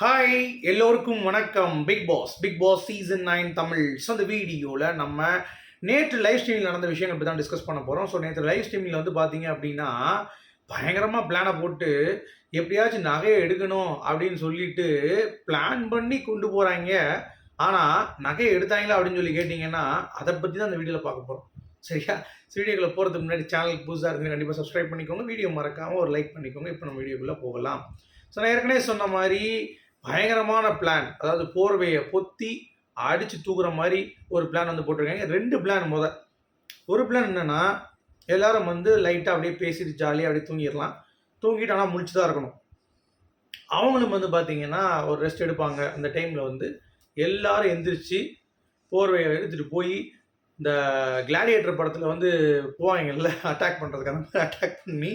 Hi எல்லோருக்கும் வணக்கம். Bigg Boss Bigg Boss season nine Tamil. So அந்த வீடியோவில் நம்ம நேற்று லைவ் ஸ்ட்ரீமில் நடந்த விஷயங்கள் பற்றி தான் டிஸ்கஸ் பண்ண போகிறோம் ஸோ நேற்று லைவ் ஸ்ட்ரீமில் வந்து பார்த்தீங்க அப்படின்னா பயங்கரமாக பிளானை போட்டு எப்படியாச்சும் நகையை எடுக்கணும் அப்படின்னு சொல்லிட்டு பிளான் பண்ணி கொண்டு போகிறாங்க ஆனால் நகையை எடுத்தாங்களா அப்படின்னு சொல்லி கேட்டிங்கன்னா அதை பற்றி தான் அந்த வீடியோவில் பார்க்க போகிறோம் சரியா? வீடியோக்குள்ள போகிறதுக்கு முன்னாடி சேனலுக்கு புதுசாக இருந்து கண்டிப்பாக சப்ஸ்கிரைப் பண்ணிக்கோங்க. வீடியோ மறக்காமல் ஒரு லைக் பண்ணிக்கோங்க. இப்போ நம்ம வீடியோக்குள்ளே போகலாம். ஸோ நான் ஏற்கனவே சொன்ன மாதிரி பயங்கரமான பிளான் அதாவது போர்வையை பொத்தி அடித்து தூக்குற மாதிரி ஒரு பிளான் வந்து போட்டிருக்காங்க. ரெண்டு பிளான் முத. ஒரு பிளான் என்னென்னா எல்லாரும் வந்து லைட்டாக அப்படியே பேசிட்டு ஜாலியாக அப்படியே தூங்கிடலாம். தூங்கிட்டு ஆனால் முடிச்சு தான் இருக்கணும். அவங்களும் வந்து பார்த்தீங்கன்னா ஒரு ரெஸ்ட் எடுப்பாங்க. அந்த டைமில் வந்து எல்லாரும் எந்திரிச்சு போர்வையை எடுத்துகிட்டு போய் இந்த கிளாடியேட்டர் படத்தில் வந்து போவாங்கல்ல அட்டாக் பண்ணுறதுக்கு அந்த மாதிரி அட்டாக் பண்ணி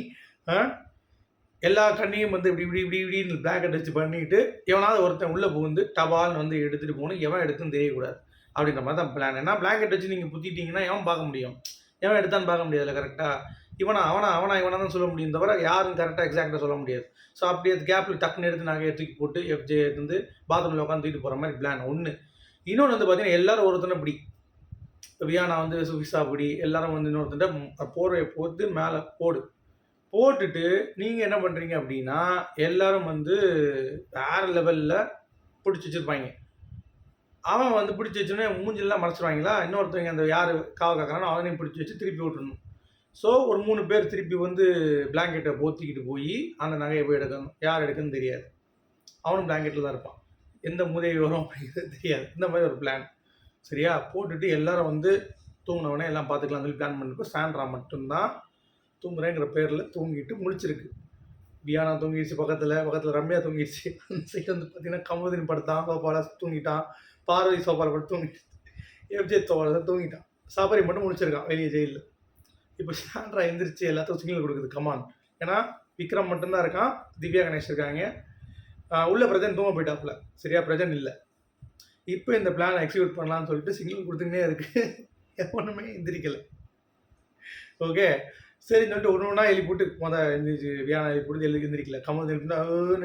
எல்லா கண்ணையும் வந்து இப்படி இப்படி இப்படி இப்படின்னு பிளாக் வச்சு பண்ணிட்டு எவனாவது ஒருத்தன் உள்ளே புகுந்து டபால்னு வந்து எடுத்துகிட்டு போகணும். எவன் எடுத்துன்னு தெரியக்கூடாது. அப்படின்ற மாதிரி தான் பிளான் ஏன்னா பிளாக்கெட் வச்சு நீங்கள் புத்திட்டீங்கன்னா எவன் பார்க்க முடியும்? எவன் எடுத்தான்னு பார்க்க முடியாதுல்ல கரெக்டாக இவனா அவனா அவனா இவனா தான் சொல்ல முடியும் தவிர யாரும் கரெக்டாக எக்ஸாக்டாக சொல்ல முடியாது. ஸோ அப்படியே கேப்பில் டக்குன்னு எடுத்து நகையை தூக்கி போட்டு எஃப்ஜே வந்து பாத்ரூமில் உட்காந்து தூக்கிட்டு போகிற மாதிரி பிளான் ஒன்று இன்னொன்று வந்து பார்த்தீங்கன்னா எல்லாரும் ஒருத்தனை இப்படி இப்போ வியானா வந்து சுவிசா பிடி. எல்லாரும் வந்து இன்னொருத்தன்ட்ட போர்வையை போட்டு மேலே போடு. போட்டுட்டு நீங்கள் என்ன பண்ணுறீங்க அப்படின்னா எல்லாரும் வந்து வேறு லெவலில் பிடிச்சி வச்சுருப்பாங்க. அவன் வந்து பிடிச்சி வச்சோன்னே மூஞ்சிலாம் மறைச்சிருவாங்களா? இன்னொருத்தவங்க அந்த யார் காவ காக்கிறானோ அவனையும் பிடிச்சி வச்சு திருப்பி விட்டுணும் ஸோ ஒரு மூணு பேர் திருப்பி வந்து பிளாங்கெட்டை போத்திக்கிட்டு போய் அந்த நகையை போய் எடுக்கணும். யார் எடுக்குன்னு தெரியாது. அவனும் பிளாங்கெட்டில் தான் இருப்பான். எந்த முதவி வரும் அப்படிங்கிறது தெரியாது. இந்த மாதிரி ஒரு பிளான் சரியா? போட்டுட்டு எல்லாரும் வந்து தூங்கினவனே எல்லாம் பார்த்துக்கலாம் சொல்லி பிளான் பண்ணிட்டு சாண்ட்ரா மட்டும்தான் தூங்குறேங்கிற பேரில் தூங்கிட்டு முழிச்சிருக்கு. பியானா தூங்கிடுச்சு பக்கத்தில் பக்கத்தில் ரம்யா தூங்கிடுச்சு அந்த சைடு வந்து பார்த்தீங்கன்னா கமுதின் படுத்தான் சோஃபாவில் தூங்கிட்டான். பார்வதி சோஃபாவில் படுத்து தூங்கிடுச்சு எஃப்ஜே சோஃபாவில் தூங்கிட்டான். சாபரி மட்டும் முடிச்சிருக்கான் வெளியே ஜெயிலில். இப்போ சாண்ட்ரா எந்திரிச்சு எல்லாத்துக்கும் சிக்னல் கொடுக்குது கமான் ஏன்னா விக்ரம் மட்டும்தான் இருக்கான் திவ்யா கணேஷ் இருக்காங்க. உள்ள பிரஜன் தூங்க போயிட்டாப்புல. சரியா பிரஜன் இல்லை. இப்போ இந்த பிளான் எக்ஸிக்யூட் பண்ணலாம்னு சொல்லிட்டு சிக்னல் கொடுத்துக்கிட்டே இருக்கு. எவனுமே எந்திரிக்கலை. ஓகே சரி சொல்லிட்டு ஒன்று ஒன்றா எழுப்பி போட்டு மொதல் எழுந்திரிச்சு வியானா எழுப்பி போட்டு எழுதி எந்திரிக்கல கமல் எழுப்பிட்டு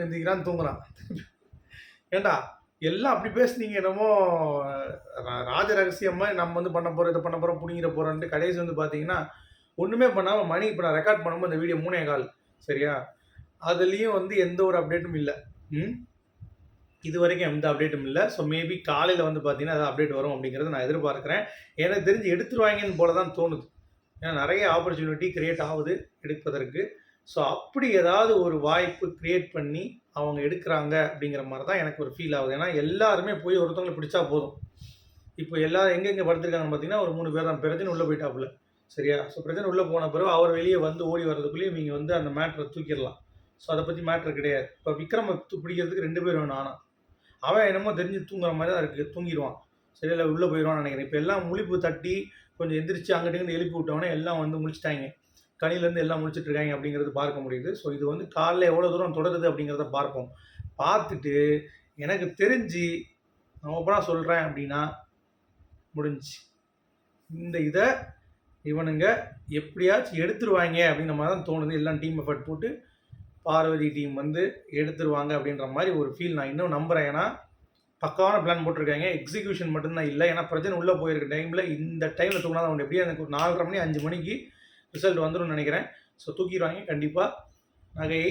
எந்திரிக்கிறான் தூங்குறான். ஏண்டா எல்லாம் அப்படி பேசுனீங்க என்னமோ ரா- ராஜ ரகசியம் நம்ம வந்து பண்ண போகிறோம் இதை பண்ண போகிறோம் புடிங்கிற போகிறோன்ட்டு கடைசி வந்து பார்த்தீங்கன்னா ஒன்றுமே பண்ணாமல் மணி இப்போ நான் ரெக்கார்ட் பண்ணும்போது இந்த வீடியோ மூணே கால் சரியா? அதுலேயும் வந்து எந்த ஒரு அப்டேட்டும் இல்லை. ம்? இது வரைக்கும் எந்த அப்டேட்டும் இல்லை. ஸோ மேபி காலையில் வந்து பார்த்தீங்கன்னா அது அப்டேட் வரும் அப்படிங்கிறத நான் எதிர்பார்க்குறேன். எனக்கு தெரிஞ்சு எடுத்துருவாங்கன்னு போல தான் தோணுது. ஏன்னா நிறைய ஆப்பர்ச்சுனிட்டி கிரியேட் ஆகுது எடுப்பதற்கு. ஸோ அப்படி ஏதாவது ஒரு வாய்ப்பு கிரியேட் பண்ணி அவங்க எடுக்கிறாங்க அப்படிங்கிற மாதிரி தான் எனக்கு ஒரு ஃபீல் ஆகுது. ஏன்னா எல்லாருமே போய் ஒருத்தவங்களை பிடிச்சா போதும். இப்போ எல்லாரும் எங்கெங்கே படுத்திருக்காங்கன்னு பார்த்தீங்கன்னா ஒரு மூணு பேர் தான். பிரச்சனை உள்ளே போயிட்டாப்புல. சரியா? ஸோ பிரஜன் உள்ளே போன பிறகு அவர் வெளியே வந்து ஓடி வர்றதுக்குள்ளேயும் நீங்கள் வந்து அந்த மேட்ரை தூக்கிடலாம். ஸோ அதை பற்றி மேட்ரு கிடையாது. இப்போ விக்ரம பிடிக்கிறதுக்கு ரெண்டு பேர் வேணும் ஆனால் அவன் என்னமோ தெரிஞ்சு தூங்குற மாதிரி தான் இருக்குது தூங்கிடுவான். சரியில்லை உள்ளே போயிடுவான்னு நினைக்கிறேன். இப்போ எல்லாம் முழிப்பு தட்டி கொஞ்சம் எந்திரிச்சு அங்கிட்டு எழுப்பி விட்டவொடனே எல்லாம் வந்து முழிச்சிட்டாங்க கனிலேருந்து எல்லாம் முடிச்சுட்டு இருக்காங்க அப்படிங்கிறது பார்க்க முடியுது. ஸோ இது வந்து காலைல எவ்வளோ தூரம் தொடருது அப்படிங்கிறத பார்ப்போம். பார்த்துட்டு எனக்கு தெரிஞ்சு நான் ஓப்பனாக சொல்கிறேன் அப்படின்னா முடிஞ்சு. இந்த இதை இவனுங்க எப்படியாச்சும் எடுத்துருவாங்க அப்படின்ற மாதிரி தான் தோணுது. எல்லாம் டீம் எஃபர்ட் போட்டு பார்வதி டீம் வந்து எடுத்துருவாங்க அப்படின்ற மாதிரி ஒரு ஃபீல் நான் இன்னும் நம்புகிறேன் ஏன்னா பக்காவான பிளான் போட்டிருக்காங்க. எக்ஸிக்யூஷன் மட்டும்தான் இல்லை. ஏன்னா பிரச்சனை உள்ளே போயிருக்க டைமில் இந்த டைமில் தூங்கினா தான் எப்படியும் எனக்கு ஒரு நாலரை மணி அஞ்சு மணிக்கு ரிசல்ட் வந்துடும் நினைக்கிறேன். ஸோ தூக்கிடுவாங்க. கண்டிப்பாக நகையை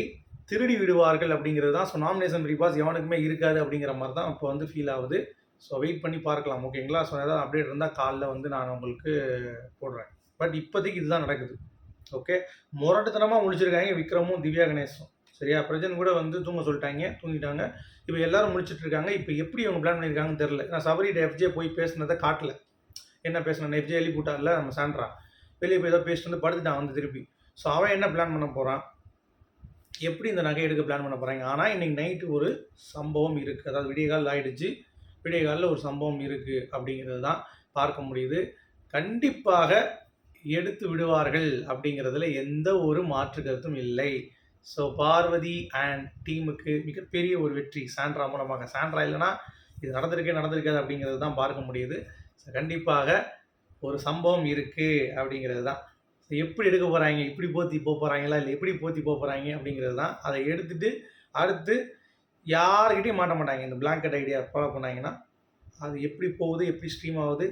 திருடி விடுவார்கள் அப்படிங்கிறது தான். ஸோ நாமினேஷன் ரீபாஸ் எவனுக்குமே இருக்காது அப்படிங்கிற மாதிரி தான் இப்போ வந்து ஃபீல் ஆகுது. ஸோ வெயிட் பண்ணி பார்க்கலாம். ஓகேங்களா ஸோ ஏதாவது அப்டேட் இருந்தால் காலைல வந்து நான் உங்களுக்கு போடுறேன். பட் இப்போதைக்கு இதுதான் நடக்குது. ஓகே முரட்டுத்தனமாக முடிச்சிருக்காங்க விக்ரமும் திவ்யா கணேசும் சரியா? பிரஜன் கூட வந்து தூங்க சொல்லிட்டாங்க தூங்கிட்டாங்க. இப்போ எல்லாரும் முடிச்சுட்டு இருக்காங்க இப்போ எப்படி அவங்க பிளான் பண்ணியிருக்காங்கன்னு தெரில நான் சபரிட்ட எஃப்ஜே போய் பேசுனதை காட்டல. என்ன பேசினேன் எஃப்ஜே எழுப்பி விட்டான்ல நம்ம சாண்ட்ரா வெளியே போய் ஏதோ பேசிட்டு வந்து படுத்துட்டான் வந்து திருப்பி. ஸோ அவன் என்ன பிளான் பண்ண போகிறான் எப்படி இந்த நகை எடுக்க பிளான் பண்ண போகிறாங்க ஆனால் இன்றைக்கி நைட்டு ஒரு சம்பவம் இருக்குது அதாவது விடிய காலில் விடியகாலில் காலில் ஒரு சம்பவம் இருக்குது அப்படிங்கிறது தான் பார்க்க முடியுது. கண்டிப்பாக எடுத்து விடுவார்கள் அப்படிங்கிறதுல எந்த ஒரு மாற்று கருத்தும் இல்லை. ஸோ பார்வதி அண்ட் டீமுக்கு மிகப்பெரிய ஒரு வெற்றி சாண்ட்ரா மூலமாக. சாண்ட்ரா இல்லைன்னா இது நடந்திருக்கே நடந்திருக்காது அப்படிங்கிறது தான் பார்க்க முடியுது. ஸோ கண்டிப்பாக ஒரு சம்பவம் இருக்குது அப்படிங்கிறது தான். ஸோ எப்படி எடுக்க போகிறாங்க இப்படி போத்தி போக போகிறாங்களா இல்லை எப்படி போத்தி போக போகிறாங்க அப்படிங்கிறது தான். அதை எடுத்துட்டு அடுத்து யாருக்கிட்டையும் மாட்ட மாட்டாங்க. இந்த பிளாங்கெட் ஐடியா ஃபாலோ பண்ணாங்கன்னா அது எப்படி போகுது எப்படி ஸ்ட்ரீம் ஆகுது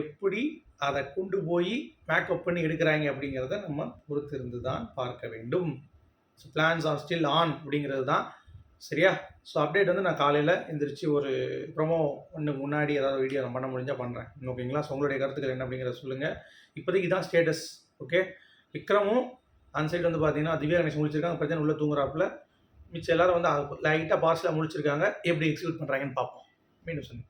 எப்படி அதை கொண்டு போய் மேக்கப் பண்ணி எடுக்கிறாங்க அப்படிங்கிறத நம்ம பொறுத்திருந்து தான் பார்க்க வேண்டும். So plans are still on அப்படிங்கிறது தான். சரியா? ஸோ அப்டேட் வந்து நான் காலையில் எந்திரிச்சு ஒரு ப்ரொமோ ஒன்று முன்னாடி ஏதாவது வீடியோ நான் பண்ண முடிஞ்சால் பண்ணுறேன் ஓகேங்களா? ஸோ உங்களுடைய கருத்துக்கள் என்ன அப்படிங்கிறத சொல்லுங்கள் இப்போதைக்கு தான் ஸ்டேட்டஸ் ஓகே விக்ரமும் அந்த சைடு வந்து பார்த்தீங்கன்னா திவ்யா கணேஷ் முடிச்சிருக்காங்க. பிரச்சனை உள்ள தூங்குறாப்புல. மிச்சம் எல்லாரும் வந்து லைட்டாக பார்சலாக முடிச்சிருக்காங்க. எப்படி எக்ஸிக்யூட் பண்ணுறாங்கன்னு பார்ப்போம். மீண்டும் சொல்லி